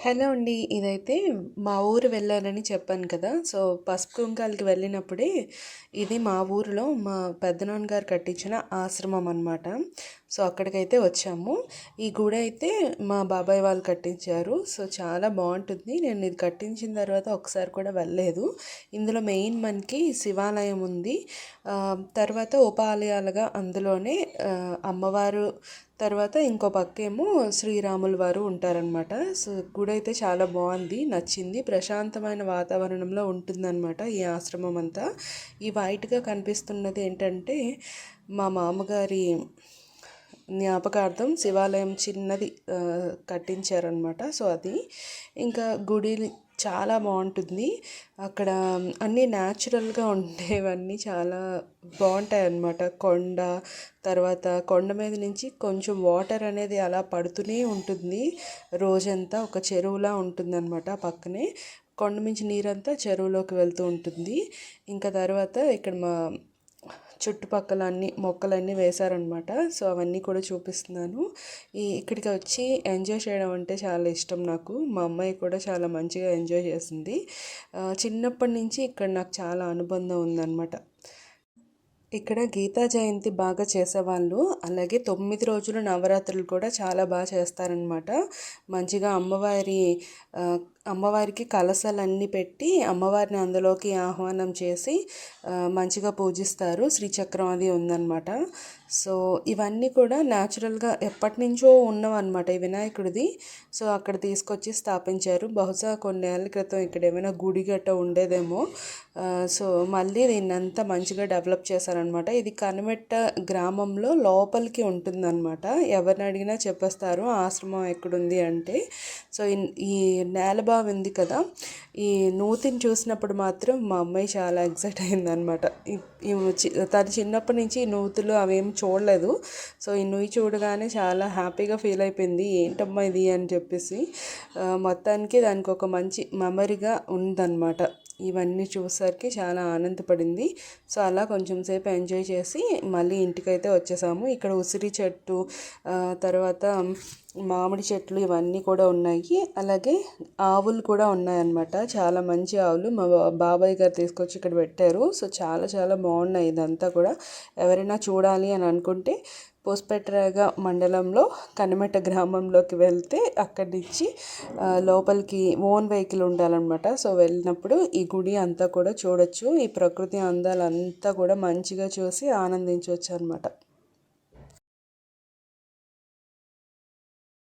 Hello అండి ఇదైతే మా ఊరు వెళ్ళాలని చెప్పాను కదా. సో పసుపు కుంకాలకి వెళ్ళినప్పుడే ఇది మా ఊరిలో మా పెద్దనాన్నగారు కట్టించిన ఆశ్రమం అనమాట సో అక్కడికైతే వచ్చాము. ఈ గుడి అయితే మా బాబాయ్ వాళ్ళు కట్టించారు. సో చాలా బాగుంటుంది. నేను ఇది కట్టించిన తర్వాత ఒకసారి కూడా వెళ్ళలేదు. ఇందులో మెయిన్ మనకి శివాలయం ఉంది. తర్వాత ఉపాలయాలుగా అందులోనే అమ్మవారు తర్వాత ఇంకో పక్కేమో శ్రీరాముల వారు ఉంటారనమాట సో గుడి అయితే చాలా బాగుంది నచ్చింది ప్రశాంతమైన వాతావరణంలో ఉంటుందన్నమాట ఈ ఆశ్రమం అంతా. ఈ వైట్గా కనిపిస్తున్నది ఏంటంటే మా మామగారి జ్ఞాపకార్థం శివాలయం చిన్నది కట్టించారనమాట సో అది ఇంకా గుడి చాలా బాగుంటుంది. అక్కడ అన్నీ న్యాచురల్గా ఉండేవన్నీ చాలా బాగుంటాయి అన్నమాట కొండ తర్వాత కొండ మీద నుంచి కొంచెం వాటర్ అనేది అలా పడుతూనే ఉంటుంది. రోజంతా ఒక చెరువులా ఉంటుందన్నమాట పక్కనే. కొండ మించి నీరంతా చెరువులోకి వెళ్తూ ఉంటుంది. ఇంకా తర్వాత ఇక్కడ మా చుట్టుపక్కల అన్ని మొక్కలన్నీ వేశారనమాట సో అవన్నీ కూడా చూపిస్తున్నాను. ఈ ఇక్కడికి వచ్చి ఎంజాయ్ చేయడం అంటే చాలా ఇష్టం నాకు. మా అమ్మాయి కూడా చాలా మంచిగా ఎంజాయ్ చేసింది. చిన్నప్పటి నుంచి ఇక్కడ నాకు చాలా అనుబంధం ఉందన్నమాట. ఇక్కడ గీతా జయంతి బాగా చేసేవాళ్ళు. అలాగే తొమ్మిది రోజులు నవరాత్రులు కూడా చాలా బాగా చేస్తారనమాట మంచిగా అమ్మవారి అమ్మవారికి కలసలన్నీ పెట్టి అమ్మవారిని అందులోకి ఆహ్వానం చేసి మంచిగా పూజిస్తారు. శ్రీచక్రం అది ఉందన్నమాట. సో ఇవన్నీ కూడా న్యాచురల్గా ఎప్పటి నుంచో ఉన్నవన్నమాట ఈ వినాయకుడిది. సో అక్కడ తీసుకొచ్చి స్థాపించారు. బహుశా కొన్నేళ్ళ క్రితం ఇక్కడ ఏమైనా గుడి గట్ట ఉండేదేమో. సో మళ్ళీ దీన్ని అంతా మంచిగా డెవలప్ చేశారనమాట ఇది కనమెట్ట గ్రామంలో లోపలికి ఉంటుందన్నమాట. ఎవరిని అడిగినా చెప్పేస్తారు ఆశ్రమం ఎక్కడుంది? అంటే సో ఈ నేలబా ఉంది కదా. ఈ నూతిని చూసినప్పుడు మాత్రం మా అమ్మాయి చాలా ఎగ్జైట్ అయిందనమాట తను చిన్నప్పటి నుంచి ఈ నూతులు అవేం చూడలేదు. సో ఈ నుయ్యి చూడగానే చాలా హ్యాపీగా ఫీల్ అయిపోయింది. ఏంటమ్మా ఇది? అని చెప్పేసి మొత్తానికి దానికి ఒక మంచి మెమరీగా ఉందన్నమాట. ఇవన్నీ చూసేసరికి చాలా ఆనందపడింది. సో అలా కొంచెం సేపు ఎంజాయ్ చేసి మళ్ళీ ఇంటికైతే వచ్చేసాము. ఇక్కడ ఉసిరి చెట్టు తర్వాత మామిడి చెట్లు ఇవన్నీ కూడా ఉన్నాయి. అలాగే ఆవులు కూడా ఉన్నాయన్నమాట. చాలా మంచి ఆవులు. మా బాబాయ్ గారు తీసుకొచ్చి ఇక్కడ పెట్టారు. సో చాలా చాలా బాగున్నాయి ఇదంతా కూడా. ఎవరైనా చూడాలి అని అనుకుంటే పోస్పెట్రాగా మండలంలో కనిమెట గ్రామంలోకి వెళ్తే అక్కడి నుంచి లోపలికి ఓన్ వెహికల్ ఉండాలన్నమాట. సో వెళ్ళినప్పుడు ఈ గుడి అంతా కూడా చూడొచ్చు. ఈ ప్రకృతి అందాలంతా కూడా మంచిగా చూసి ఆనందించవచ్చు అనమాట